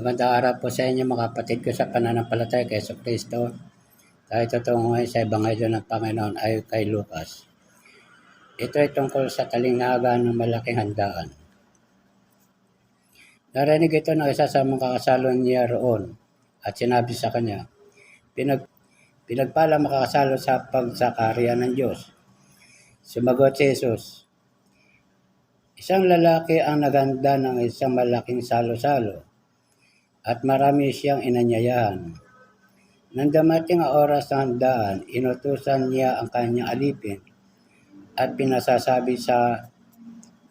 Magandang araw po sa inyo mga kapatid ko sa pananampalataya kay Yeso Kristo. Tayo tutungo sa Ebanghelyo ng Panginoon ayon kay Lucas. Ito ay tungkol sa talinghaga ng malaking handaan. Narinig ito ng isa sa mga kakasalo niya roon at sinabi sa kanya, Pinag, pinagpala makakasalo sa pagsakariya ng Diyos. Sumagot si Jesus, Isang lalaki ang naganda ng isang malaking salo-salo at marami siyang inanyayahan. Nang damating ang oras ng handaan, inutusan niya ang kanyang alipin at pinasasabi sa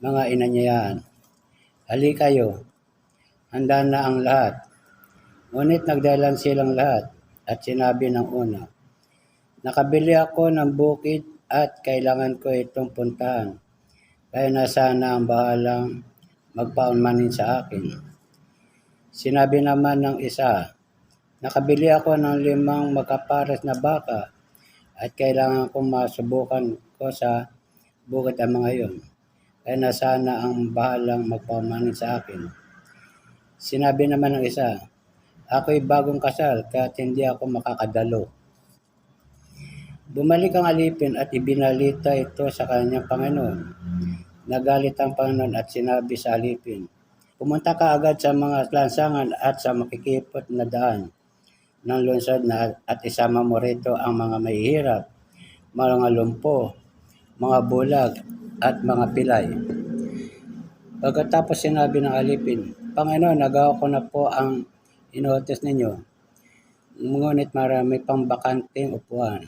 mga inanyayahan, Hali kayo, handa na ang lahat. Ngunit nagdalan silang lahat at sinabi ng una, Nakabili ako ng bukid at kailangan ko itong puntahan. Kaya na sana ang bahalang magpaunmanin sa akin. Sinabi naman ng isa, Nakabili ako ng limang magkapares na baka at kailangan kong masubukan ko sa bukid ang mga iyon. Kaya na sana ang bahalang magpaumanin sa akin. Sinabi naman ng isa, Ako'y bagong kasal kaya hindi ako makakadalo. Bumalik ang alipin at ibinalita ito sa kanyang Panginoon. Nagalit ang Panginoon at sinabi sa alipin, Pumunta ka agad sa mga lansangan at sa makikipot na daan ng lungsod na at isama mo rito ang mga mahihirap, mga lumpo, mga bulag, at mga pilay. Pagkatapos sinabi ng alipin, Panginoon, nagawa ko na po ang inuutos ninyo, ngunit marami pang bakanting upuan.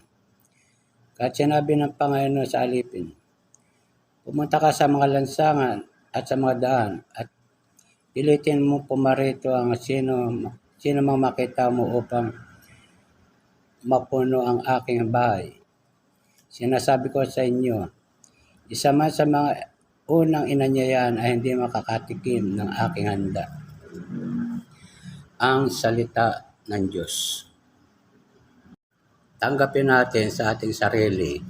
Kahit sinabi ng Panginoon sa alipin, pumunta ka sa mga lansangan at sa mga daan at pilitin mo pumarito ang sino, sino mang makita mo upang mapuno ang aking bahay. Sinasabi ko sa inyo, isa man sa mga unang inanyayahan ay hindi makakatikim ng aking handa. Ang salita ng Diyos. Tanggapin natin sa ating sarili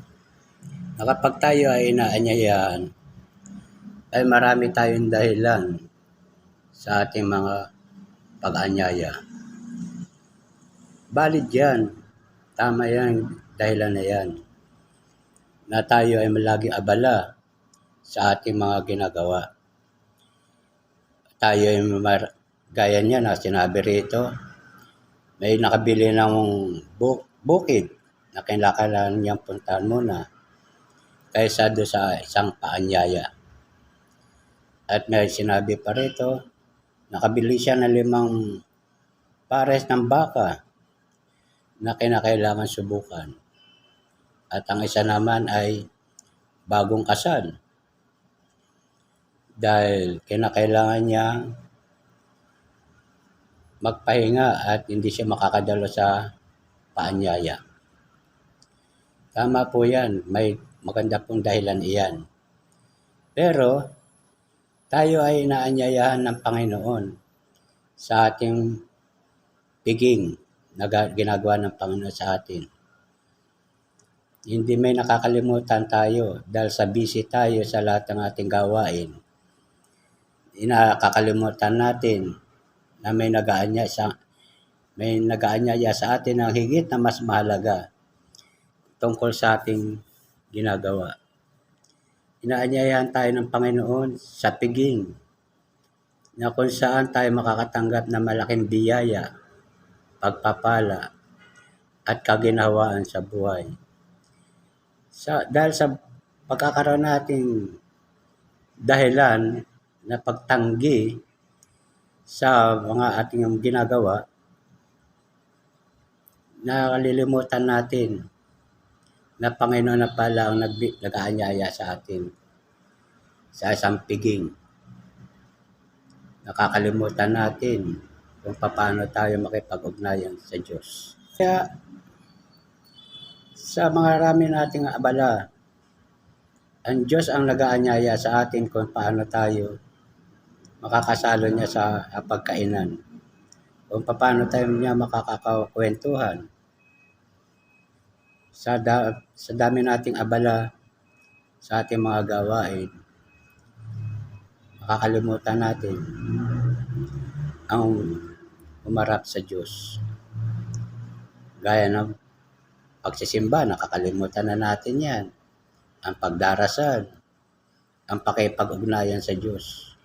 na kapag tayo ay inaanyayahan, ay marami tayong dahilan sa ating mga pag-anyaya. Valid yan. Tama yan, dahilan na yan. Na tayo ay malaging abala sa ating mga ginagawa. Tayo ay mar- gaya niya na sinabi rito, may nakabili ng bu- bukid na kailangan niyang puntahan muna kaysa do sa isang paanyaya. At may sinabi pa rito, nakabili siya ng limang pares ng baka na kinakailangan subukan. At ang isa naman ay bagong kasal. Dahil kinakailangan niya magpahinga at hindi siya makakadalo sa paanyaya. Tama po yan. May maganda pong dahilan iyan. Pero, tayo ay inaanyayahan ng Panginoon sa ating piging na ginagawa ng Panginoon sa atin. Hindi may nakakalimutan tayo dahil sa busy tayo sa lahat ng ating gawain. Inakakalimutan natin na may nagaanya sa may nagaanyaya sa atin ng higit na mas mahalaga tungkol sa ating ginagawa. Inaanyayahan tayo ng Panginoon sa piging na kung saan tayo makakatanggap ng malaking biyaya, pagpapala, at kaginhawaan sa buhay. Sa, dahil sa pagkakaroon nating dahilan na pagtanggi sa mga ating ginagawa, nakalilimutan natin na Panginoon na pala ang nag nag-aanyaya sa atin sa isang piging. Nakakalimutan natin kung paano tayo makipag-ugnayan sa Diyos. Kaya sa mga rami nating abala, ang Diyos ang nag-aanyaya sa atin kung paano tayo makakasalo niya sa pagkainan. Kung paano tayo niya makakakwentuhan sa, da, sa dami nating abala sa ating mga gawain, makakalimutan natin ang umarap sa Diyos. Gaya ng pagsisimba, nakakalimutan na natin yan. Ang pagdarasal, ang pakipag-ugnayan sa Diyos.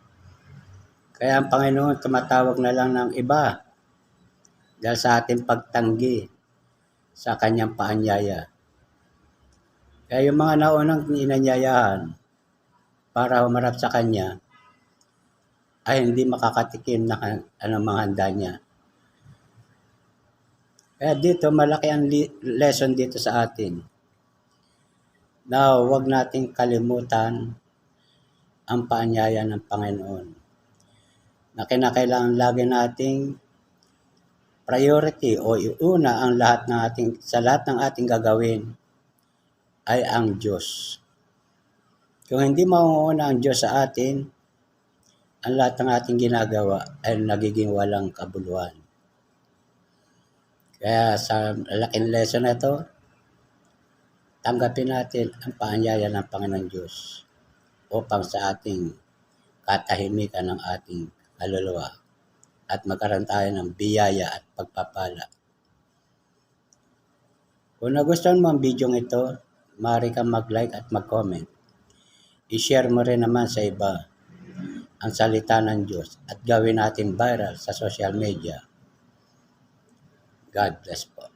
Kaya ang Panginoon tumatawag na lang ng iba dahil sa ating pagtanggi sa kanyang paanyaya. Kaya yung mga naunang inanyayahan para humarap sa kanya ay hindi makakatikim ng mga handa niya. Kaya dito, malaki ang lesson dito sa atin. Na huwag nating kalimutan ang paanyaya ng Panginoon. Na kinakailangan lagi nating priority o iuna ang lahat ng ating, sa lahat ng ating gagawin ay ang Diyos. Kung hindi mauuna ang Diyos sa atin, ang lahat ng ating ginagawa ay nagiging walang kabuluhan. Kaya sa laking lesson na ito, tanggapin natin ang paanyaya ng Panginoon Diyos upang sa ating katahimikan ng ating kaluluwa at magkaroon tayo ng biyaya at pagpapala. Kung nagustuhan mo ang video ito, maaari kang mag-like at mag-comment. I-share mo rin naman sa iba ang salita ng Diyos at gawin natin viral sa social media. God bless po.